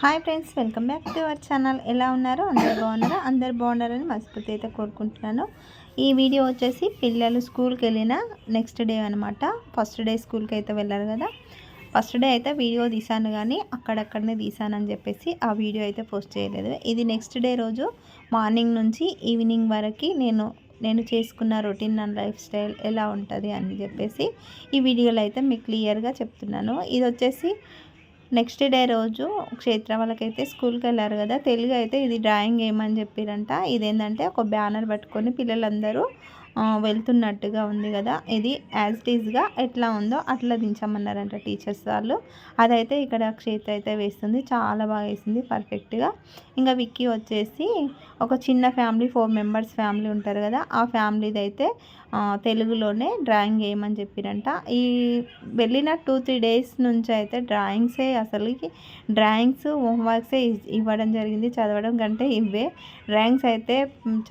Hi friends welcome back to our channel. ఎలా ఉన్నారు? అందరు బాగున్నారా? అందరు బాగున్నారని మనస్ఫూర్తి అయితే కోరుకుంటున్నాను. ఈ వీడియో వచ్చేసి పిల్లలు స్కూల్కి వెళ్ళిన నెక్స్ట్ డే అనమాట ఫస్ట్ డే స్కూల్కి అయితే వెళ్ళారు కదా. ఫస్ట్ డే అయితే వీడియో తీసాను కానీ అక్కడక్కడనే తీసానని చెప్పేసి ఆ వీడియో అయితే పోస్ట్ చేయలేదు. ఇది నెక్స్ట్ డే రోజు మార్నింగ్ నుంచి ఈవినింగ్ వరకు నేను నేను చేసుకున్న రొటీన్ అండ్ లైఫ్ స్టైల్ ఎలా ఉంటుంది అని చెప్పేసి ఈ వీడియోలో అయితే మీకు క్లియర్గా చెప్తున్నాను. ఇది వచ్చేసి నెక్స్ట్ డే రోజు క్షేత్ర వాళ్ళకైతే స్కూల్కి వెళ్ళారు కదా. తెలుగు అయితే ఇది డ్రాయింగ్ ఏమని చెప్పారంట. ఇదేంటంటే ఒక బ్యానర్ పట్టుకొని పిల్లలందరూ వెళ్తున్నట్టుగా ఉంది కదా. ఇది యాజ్ ఇట్ ఈజ్గా ఎట్లా ఉందో అట్లా దించమన్నారంట టీచర్స్ వాళ్ళు. అదైతే ఇక్కడ క్షేత్ర అయితే వేస్తుంది. చాలా బాగా వేసింది. పర్ఫెక్ట్గా ఇంకా విక్కీ వచ్చేసి ఒక చిన్న ఫ్యామిలీ ఫోర్ మెంబర్స్ ఫ్యామిలీ ఉంటారు కదా. ఆ ఫ్యామిలీది అయితే తెలుగులోనే డ్రాయింగ్ వేయమని చెప్పిరంట. ఈ వెళ్ళిన టూ త్రీ డేస్ నుంచి అయితే డ్రాయింగ్సే అసలుకి డ్రాయింగ్స్ హోంవర్క్సే ఇవ్వడం జరిగింది. చదవడం కంటే ఇవే డ్రాయింగ్స్ అయితే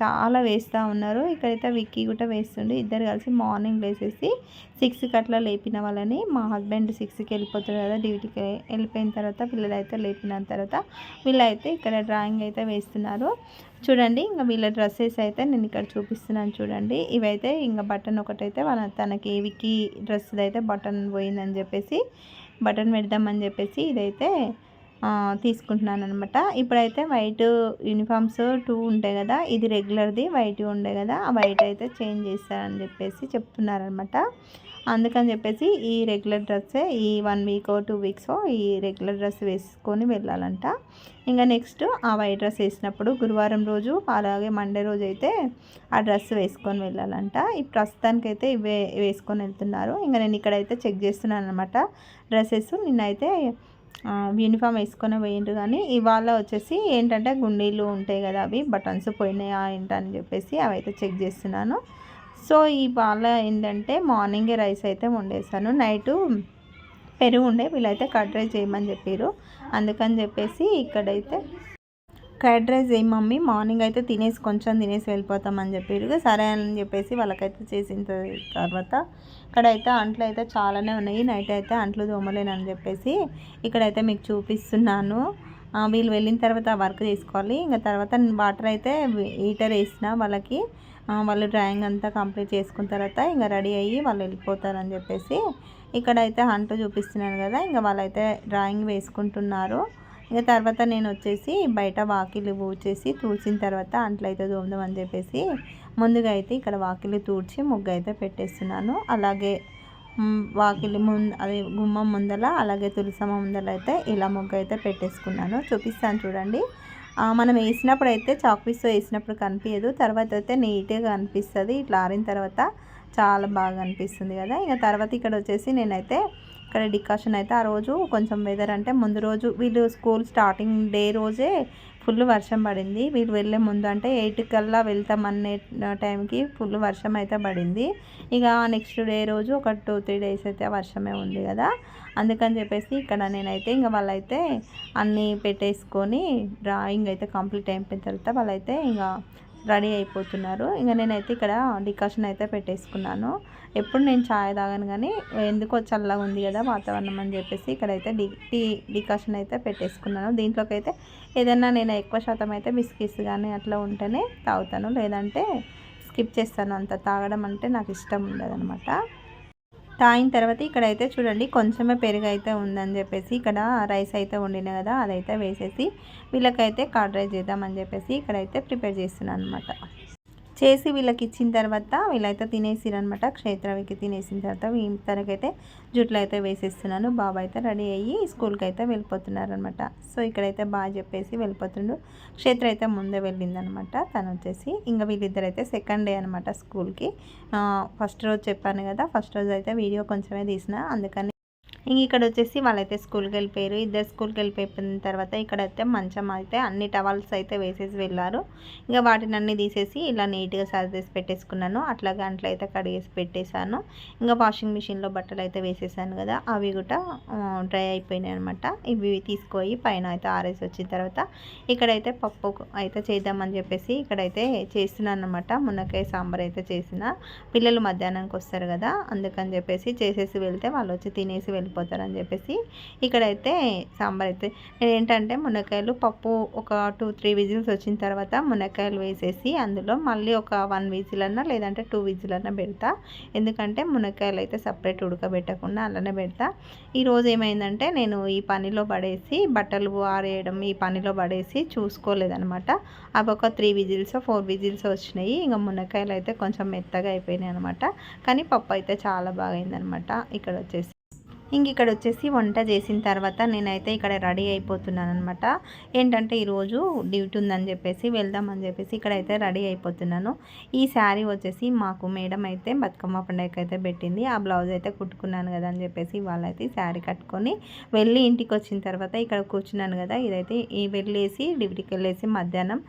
చాలా వేస్తూ ఉన్నారు. ఇక్కడైతే విక్కీ పూట వేస్తుండే. ఇద్దరు కలిసి మార్నింగ్ వేసేసి సిక్స్కి అట్లా లేపిన వాళ్ళని మా హస్బెండ్ సిక్స్కి వెళ్ళిపోతారు కదా డ్యూటీకి వెళ్ళిపోయిన తర్వాత పిల్లలైతే లేపిన తర్వాత వీళ్ళైతే ఇక్కడ డ్రాయింగ్ అయితే వేస్తున్నారు. చూడండి ఇంకా వీళ్ళ డ్రెస్సెస్ అయితే నేను ఇక్కడ చూపిస్తున్నాను చూడండి. ఇవైతే ఇంకా బటన్ ఒకటైతే వాళ్ళ తనకి వికి డ్రెస్ అయితే బటన్ పోయిందని చెప్పేసి బటన్ పెడదామని చెప్పేసి ఇదైతే తీసుకుంటున్నాను అనమాట ఇప్పుడైతే వైట్ యూనిఫామ్స్ టూ ఉంటాయి కదా ఇది రెగ్యులర్ది వైట్ ఉండే కదా ఆ వైట్ అయితే చేంజ్ చేస్తారని చెప్పేసి చెప్తున్నారనమాట అందుకని చెప్పేసి ఈ రెగ్యులర్ డ్రెస్సే ఈ వన్ వీక్ టూ వీక్స్ ఈ రెగ్యులర్ డ్రెస్ వేసుకొని వెళ్ళాలంట. ఇంకా నెక్స్ట్ ఆ వైట్ డ్రెస్ వేసినప్పుడు గురువారం రోజు అలాగే మండే రోజు అయితే ఆ డ్రెస్ వేసుకొని వెళ్ళాలంట. ఈ ప్రస్తుతానికైతే ఇవే వేసుకొని వెళ్తున్నారు. ఇంకా నేను ఇక్కడైతే చెక్ చేస్తున్నాను అనమాట డ్రెస్సెస్ నిన్నైతే యూనిఫామ్ వేసుకొని పోయిండ్రు కానీ ఇవాళ వచ్చేసి ఏంటంటే గుండీలు ఉంటాయి కదా అవి బటన్స్ పోయినాయా ఏంటని చెప్పేసి అవి అయితే చెక్ చేస్తున్నాను. సో ఇవాళ ఏంటంటే మార్నింగే రైస్ అయితే వండేసాను. నైటు పెరుగు ఉండే వీళ్ళైతే కట్ రైస్ చేయమని చెప్పారు అందుకని చెప్పేసి ఇక్కడైతే కర్డ్ రైస్ ఏం మమ్మీ మార్నింగ్ అయితే తినేసి కొంచెం తినేసి వెళ్ళిపోతామని చెప్పారు సరే అని చెప్పేసి వాళ్ళకైతే చేసిన తర్వాత ఇక్కడైతే అంట్లు అయితే చాలానే ఉన్నాయి. నైట్ అయితే అంట్లు దోమలేనని చెప్పేసి ఇక్కడైతే మీకు చూపిస్తున్నాను. వీళ్ళు వెళ్ళిన తర్వాత వర్క్ చేసుకోవాలి. ఇంకా తర్వాత వాటర్ అయితే హీటర్ వేసిన వాళ్ళకి వాళ్ళు డ్రాయింగ్ అంతా కంప్లీట్ చేసుకున్న తర్వాత ఇంకా రెడీ అయ్యి వాళ్ళు వెళ్ళిపోతారని చెప్పేసి ఇక్కడైతే హంట చూపిస్తున్నాను కదా. ఇంకా వాళ్ళైతే డ్రాయింగ్ వేసుకుంటున్నారు. ఇంకా తర్వాత నేను వచ్చేసి బయట వాకిలి ఊడ్చేసి తూడ్చిన తర్వాత అంట్లయితే అని చెప్పేసి ముందుగా అయితే ఇక్కడ వాకిలి తూడ్చి ముగ్గు అయితే పెట్టేస్తున్నాను. అలాగే వాకిలి ముందు అదే గుమ్మం ముందల అలాగే తులసమ్మ ముందల అయితే ఇలా ముగ్గు అయితే పెట్టేసుకున్నాను. చూపిస్తాను చూడండి. మనం వేసినప్పుడు అయితే చాక్పీస్తో వేసినప్పుడు కనిపించదు. తర్వాత అయితే నీట్గా కనిపిస్తుంది. ఇట్లా ఆరిన తర్వాత చాలా బాగా అనిపిస్తుంది కదా. ఇంకా తర్వాత ఇక్కడ వచ్చేసి నేనైతే ఇక్కడ డికాషన్ అయితే ఆ రోజు కొంచెం వెదర్ అంటే ముందు రోజు వీళ్ళు స్కూల్ స్టార్టింగ్ డే రోజే ఫుల్ వర్షం పడింది. వీళ్ళు వెళ్ళే ముందు అంటే ఎయిట్ కల్లా వెళ్తాం అనే టైంకి ఫుల్ వర్షం అయితే పడింది. ఇక నెక్స్ట్ డే రోజు ఒక టూ త్రీ డేస్ అయితే వర్షమే ఉంది కదా. అందుకని చెప్పేసి ఇక్కడ నేనైతే ఇంకా వాళ్ళైతే అన్నీ పెట్టేసుకొని డ్రాయింగ్ అయితే కంప్లీట్ అయిపోయిన తర్వాత వాళ్ళైతే ఇంకా రెడీ అయిపోతున్నారు. ఇంకా నేనైతే ఇక్కడ డికాషన్ అయితే పెట్టేసుకున్నాను. ఎప్పుడు నేను ఛాయ్ తాగాను కానీ ఎందుకో చల్లగా ఉంది కదా వాతావరణం అని చెప్పేసి ఇక్కడైతే డి టీ డికాషన్ అయితే పెట్టేసుకున్నాను. దీంట్లోకి అయితే ఏదైనా నేను ఎక్కువ శాతం అయితే బిస్కెట్స్ కానీ అట్లా ఉంటేనే తాగుతాను. లేదంటే స్కిప్ చేస్తాను. అంత తాగడం అంటే నాకు ఇష్టం ఉండదనమాట తాగిన తర్వాత ఇక్కడైతే చూడండి కొంచెమే పెరుగు అయితే ఉందని చెప్పేసి ఇక్కడ రైస్ అయితే వండిన కదా అదైతే వేసేసి వీళ్ళకైతే కార్డ్ రైస్ చేద్దామని చెప్పేసి ఇక్కడైతే ప్రిపేర్ చేస్తున్నాను అనమాట చేసి వీళ్ళకి ఇచ్చిన తర్వాత వీళ్ళైతే తినేసిరనమాట క్షేత్రవికి తినేసిన తర్వాత తనకైతే జుట్లు అయితే వేసేస్తున్నాను. బాబు అయితే రెడీ అయ్యి స్కూల్కి అయితే వెళ్ళిపోతున్నారనమాట సో ఇక్కడైతే బాగా చెప్పేసి వెళ్ళిపోతుండు. క్షేత్ర అయితే ముందే వెళ్ళిందనమాట తను వచ్చేసి ఇంకా వీళ్ళిద్దరు అయితే సెకండ్ డే అనమాట స్కూల్కి. ఫస్ట్ రోజు చెప్పాను కదా ఫస్ట్ రోజు అయితే వీడియో కొంచెమే తీసిన. అందుకని ఇంక ఇక్కడ వచ్చేసి వాళ్ళైతే స్కూల్కి వెళ్ళిపోయారు. ఇద్దరు స్కూల్కి వెళ్ళిపోయిన తర్వాత ఇక్కడైతే మంచం అయితే అన్ని టవల్స్ అయితే వేసేసి వెళ్ళారు. ఇంకా వాటిని అన్ని తీసేసి ఇలా నీట్గా సర్దేసి పెట్టేసుకున్నాను. అట్లా గంటలు అయితే కడిగేసి పెట్టేశాను. ఇంకా వాషింగ్ మిషన్లో బట్టలు అయితే వేసేసాను కదా అవి కూడా డ్రై అయిపోయినాయి అనమాట ఇవి తీసుకొని పైన అయితే ఆరేసి వచ్చిన తర్వాత ఇక్కడైతే పప్పు అయితే చేద్దామని చెప్పేసి ఇక్కడైతే చేస్తున్నాను అనమాట మునక్కాయ సాంబార్ అయితే చేసిన. పిల్లలు మధ్యాహ్నానికి వస్తారు కదా అందుకని చెప్పేసి చేసేసి వెళ్తే వాళ్ళు వచ్చి తినేసి వెళ్ళిపోతారు. అయిపోతారని చెప్పేసి ఇక్కడైతే సాంబార్ అయితే నేను ఏంటంటే మునక్కాయలు పప్పు ఒక టూ త్రీ విజిల్స్ వచ్చిన తర్వాత మునక్కాయలు వేసేసి అందులో మళ్ళీ ఒక వన్ విజిల్ అన్నా లేదంటే టూ విజిల్ అన్నా పెడతా. ఎందుకంటే మునక్కాయలు అయితే సపరేట్ ఉడకబెట్టకుండా అలానే పెడతా. ఈరోజు ఏమైందంటే నేను ఈ పనిలో పడేసి బట్టలు ఆరేయడం ఈ పనిలో పడేసి చూసుకోలేదనమాట అవి ఒక త్రీ విజిల్స్ ఫోర్ విజిల్స్ వచ్చినాయి. ఇంకా మునక్కాయలు అయితే కొంచెం మెత్తగా అయిపోయినాయి అనమాట కానీ పప్పు అయితే చాలా బాగా అయిందనమాట ఇక్కడ వచ్చేసి ఇంక ఇక్కడ వచ్చేసి వంట చేసిన తర్వాత నేనైతే ఇక్కడ రెడీ అయిపోతున్నాను అనమాట ఏంటంటే ఈరోజు డ్యూటీ ఉందని చెప్పేసి వెళ్దామని చెప్పేసి ఇక్కడైతే రెడీ అయిపోతున్నాను. ఈ శారీ వచ్చేసి మాకు మేడం అయితే బతుకమ్మ పండుగకి అయితే పెట్టింది. ఆ బ్లౌజ్ అయితే కుట్టుకున్నాను కదా అని చెప్పేసి వాళ్ళైతే శారీ కట్టుకొని వెళ్ళి ఇంటికి వచ్చిన తర్వాత ఇక్కడ కూర్చున్నాను కదా. ఇదైతే ఈ వెళ్ళేసి డ్యూటీకి వెళ్ళేసి మధ్యాహ్నం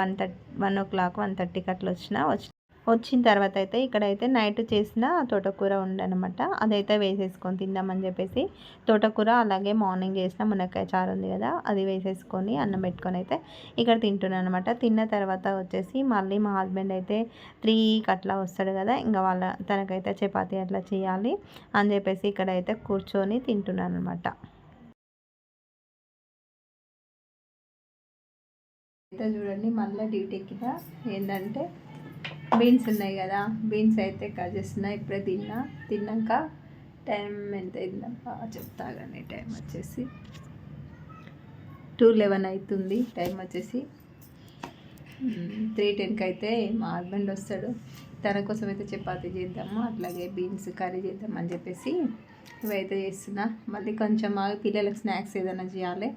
one thirty one o'clock one థర్టీకి అట్లా వచ్చిన వచ్చి వచ్చిన తర్వాత అయితే ఇక్కడైతే నైట్ చేసిన తోటకూర ఉండనమాట. అదైతే వేసేసుకొని తిందామని చెప్పేసి తోటకూర అలాగే మార్నింగ్ చేసిన మునక్కాయ చారు ఉంది కదా అది వేసేసుకొని అన్నం పెట్టుకొని అయితే ఇక్కడ తింటున్నాను అనమాట తిన్న తర్వాత వచ్చేసి మళ్ళీ మా హస్బెండ్ అయితే త్రీకి అట్లా వస్తాడు కదా ఇంకా వాళ్ళ తనకైతే చపాతి అట్లా చేయాలి అని చెప్పేసి ఇక్కడైతే కూర్చొని తింటున్నాను అనమాట అయితే చూడండి మళ్ళీ డ్యూటీకి ఏంటంటే బీన్స్ ఉన్నాయి కదా బీన్స్ అయితే కట్ చేస్తున్నా ఇప్పుడే తిన్నా. తిన్నాక టైం ఎంత అయిందమ్మా చెప్తా కానీ టైం వచ్చేసి టూ లెవెన్ అవుతుంది టైం వచ్చేసి. త్రీ టెన్కి అయితే మా హస్బెండ్ వస్తాడు. తన కోసం అయితే చపాతీ చేద్దాము అట్లాగే బీన్స్ కర్రీ చేద్దాం అని చెప్పేసి ఇవైతే చేస్తున్నా. మళ్ళీ కొంచెం పిల్లలకు స్నాక్స్ ఏదైనా చేయాలి.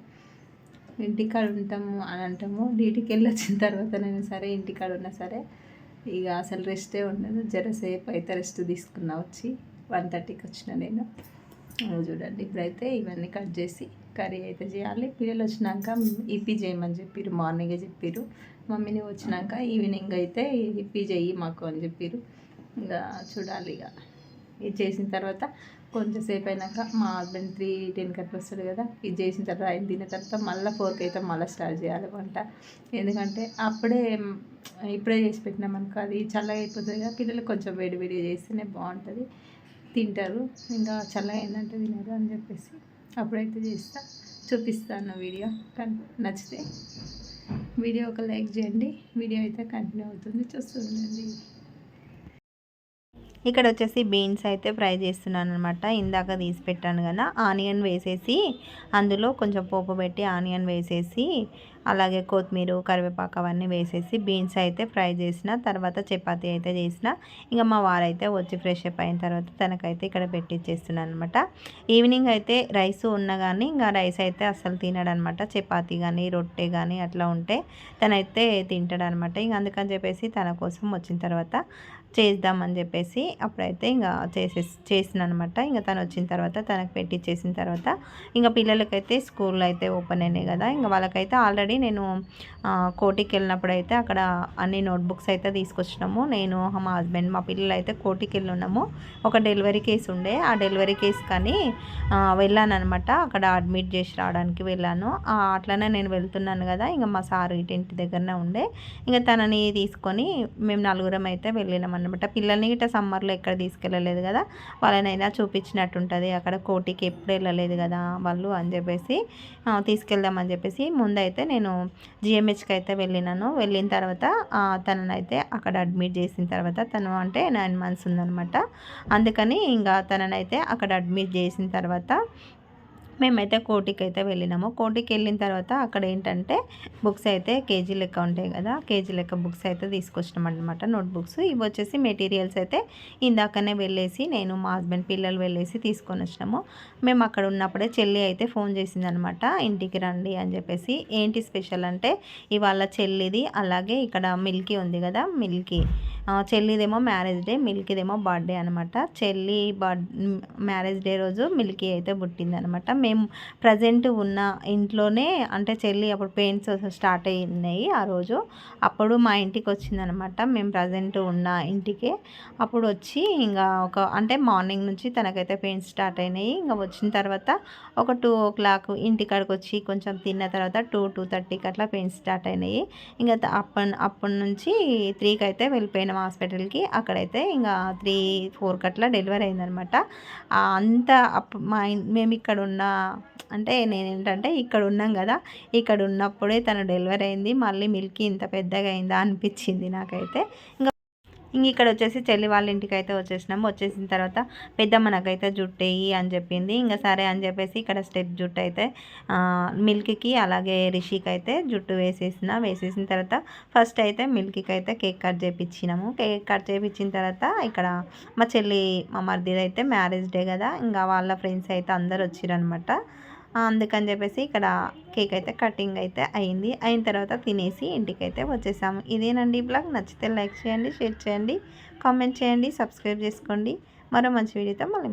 ఇంటికాడ ఉంటాము అని అంటాము. డ్యూటీకి వెళ్ళి వచ్చిన తర్వాత నేను సరే ఇంటికాడ ఉన్నా సరే ఇక అసలు రెస్టే ఉండదు. జరసేపు అయితే రెస్ట్ తీసుకున్నా వచ్చి వన్ థర్టీకి వచ్చిన నేను. చూడండి ఇప్పుడైతే ఇవన్నీ కట్ చేసి కర్రీ అయితే చేయాలి. పిల్లలు వచ్చినాక ఇప్పి చేయమని చెప్పారు మార్నింగే చెప్పారు మమ్మీని వచ్చినాక ఈవినింగ్ అయితే ఇప్పి చెయ్యి మాకు అని చెప్పారు ఇంకా చూడాలి ఇక. ఇది చేసిన తర్వాత కొంచెంసేపు అయినాక మా హస్బెండ్ త్రీ టెన్కి అట్లా వస్తాడు కదా. ఇది చేసిన తర్వాత ఆయన తిన్న తర్వాత మళ్ళీ ఫోర్కి అయితే మళ్ళీ స్టార్ట్ చేయాలి వంట. ఎందుకంటే అప్పుడే ఇప్పుడే చేసి పెట్టినాం అనుకో అది చల్లగా అయిపోతుంది కదా. పిల్లలు కొంచెం వేడి వేడి చేస్తేనే బాగుంటుంది. తింటారు. ఇంకా చల్లగా ఏంటంటే తినరు అని చెప్పేసి అప్పుడైతే చేస్తా. చూపిస్తాను వీడియో. కానీ నచ్చితే వీడియో ఒక లైక్ చేయండి. వీడియో అయితే కంటిన్యూ అవుతుంది. చూస్తుండండి ఇక్కడ వచ్చేసి బీన్స్ అయితే ఫ్రై చేస్తున్నాను అనమాట ఇందాక తీసి పెట్టాను కదా ఆనియన్ వేసేసి అందులో కొంచెం పోపు పెట్టి ఆనియన్ వేసేసి అలాగే కొత్తిమీర కరివేపాకు అవన్నీ వేసేసి బీన్స్ అయితే ఫ్రై చేసిన తర్వాత చపాతీ అయితే చేసిన. ఇంకా మా వారైతే వచ్చి ఫ్రెష్ అప్ అయిన తర్వాత తనకైతే ఇక్కడ పెట్టిచ్చేస్తున్నాను అనమాట ఈవినింగ్ అయితే రైస్ ఉన్నా కానీ ఇంకా రైస్ అయితే అస్సలు తినడనమాట చపాతీ కానీ రొట్టె కానీ అట్లా ఉంటే తనైతే తింటాడనమాట ఇంక అందుకని చెప్పేసి తన కోసం వచ్చిన తర్వాత చేద్దామని చెప్పేసి అప్పుడైతే ఇంకా చేసే చేసిన అనమాట ఇంకా తను వచ్చిన తర్వాత తనకు పెట్టి చేసిన తర్వాత ఇంకా పిల్లలకైతే స్కూల్ అయితే ఓపెన్ అయినాయి కదా. ఇంకా వాళ్ళకైతే ఆల్రెడీ నేను కోటికి వెళ్ళినప్పుడు అయితే అక్కడ అన్ని నోట్బుక్స్ అయితే తీసుకొచ్చినాము. నేను మా హస్బెండ్ మా పిల్లలు అయితే కోటికి వెళ్ళి ఉన్నాము ఒక డెలివరీ కేసు ఉండే. ఆ డెలివరీ కేసు కానీ వెళ్ళాను అనమాట అక్కడ అడ్మిట్ చేసి రావడానికి వెళ్ళాను. అట్లనే నేను వెళ్తున్నాను కదా. ఇంకా మా సార్ ఇటు ఇంటి దగ్గరనే ఉండే. ఇంకా తనని తీసుకొని మేము నలుగురం అయితే వెళ్ళినాం అనమాట పిల్లల్ని గిట్ట సమ్మర్లో ఎక్కడ తీసుకెళ్ళలేదు కదా వాళ్ళనైనా చూపించినట్టు ఉంటుంది అక్కడ కోటికి ఎప్పుడు వెళ్ళలేదు కదా వాళ్ళు అని చెప్పేసి తీసుకెళ్దామని చెప్పేసి ముందైతే నేను జిఎంహెచ్కి అయితే వెళ్ళినాను. వెళ్ళిన తర్వాత తననైతే అక్కడ అడ్మిట్ చేసిన తర్వాత తను అంటే నైన్ మంత్స్ ఉందనమాట అందుకని ఇంకా తననైతే అక్కడ అడ్మిట్ చేసిన తర్వాత మేమైతే కోటికి అయితే వెళ్ళినాము. కోటికి వెళ్ళిన తర్వాత అక్కడ ఏంటంటే బుక్స్ అయితే కేజీ లెక్క ఉంటాయి కదా కేజీ లెక్క బుక్స్ అయితే తీసుకొచ్చినాం అనమాట నోట్ బుక్స్ ఇవి వచ్చేసి మెటీరియల్స్ అయితే ఇందాకనే వెళ్ళేసి నేను మా హస్బెండ్ పిల్లలు వెళ్ళేసి తీసుకొని వచ్చినాము. మేము అక్కడ ఉన్నప్పుడే చెల్లి అయితే ఫోన్ చేసిందనమాట ఇంటికి రండి అని చెప్పేసి. ఏంటి స్పెషల్ అంటే ఇవాళ చెల్లిది అలాగే ఇక్కడ మిల్కీ ఉంది కదా మిల్కీ. చెల్లిదేమో మ్యారేజ్ డే మిల్కీదేమో బర్త్డే అనమాట చెల్లి బర్త్ మ్యారేజ్ డే రోజు మిల్కీ అయితే పుట్టింది అనమాట మేము ప్రజెంట్ ఉన్న ఇంట్లోనే అంటే చెల్లి అప్పుడు పెయింట్స్ స్టార్ట్ అయినాయి ఆ రోజు. అప్పుడు మా ఇంటికి వచ్చిందనమాట మేము ప్రజెంట్ ఉన్న ఇంటికి. అప్పుడు వచ్చి ఇంకా ఒక అంటే మార్నింగ్ నుంచి తనకైతే పెయింట్స్ స్టార్ట్ అయినాయి. ఇంకా వచ్చిన తర్వాత ఒక టూ ఓ క్లాక్ ఇంటికాడికి వచ్చి కొంచెం తిన్న తర్వాత టూ టూ థర్టీకి అట్లా పెయింట్స్ స్టార్ట్ అయినాయి. ఇంకా అప్పటి అప్పటి నుంచి త్రీకి అయితే వెళ్ళిపోయినాం. తీసుకెళ్ళిన హాస్పిటల్కి అక్కడైతే ఇంకా త్రీ ఫోర్ కట్లా డెలివరీ అయిందనమాట. అంత అప్ మా మేము ఇక్కడ ఉన్న అంటే నేను ఏంటంటే ఇక్కడ ఉన్నాం కదా ఇక్కడ ఉన్నప్పుడే తను డెలివరీ అయింది మళ్ళీ మిల్కీ ఇంత పెద్దగా అయిందా అనిపించింది నాకైతే. ఇంకా ఇంక ఇక్కడ వచ్చేసి చెల్లి వాళ్ళ ఇంటికి అయితే వచ్చేసినాము వచ్చేసిన తర్వాత పెద్దమ్మ నాకైతే జుట్టు వేయి అని చెప్పింది. ఇంకా సరే అని చెప్పేసి ఇక్కడ స్టెప్ జుట్టు అయితే మిల్క్కి అలాగే రిషికి అయితే జుట్టు వేసేసిన. వేసేసిన తర్వాత ఫస్ట్ అయితే మిల్క్కి అయితే కేక్ కట్ చేయించినాము కేక్ కట్ చేయించిన తర్వాత ఇక్కడ మా చెల్లి మా మరిదిది అయితే మ్యారేజ్ డే కదా ఇంకా వాళ్ళ ఫ్రెండ్స్ అయితే అందరు వచ్చిరనమాట అందుకని చెప్పేసి ఇక్కడ కేక్ అయితే కటింగ్ అయితే అయింది. అయిన తర్వాత తినేసి ఇంటికి అయితే వచ్చేసాము. ఇదేనండి బ్లాగ్. నచ్చితే లైక్ చేయండి షేర్ చేయండి కామెంట్ చేయండి సబ్స్క్రైబ్ చేసుకోండి. మరో మంచి వీడియోతో మళ్ళీ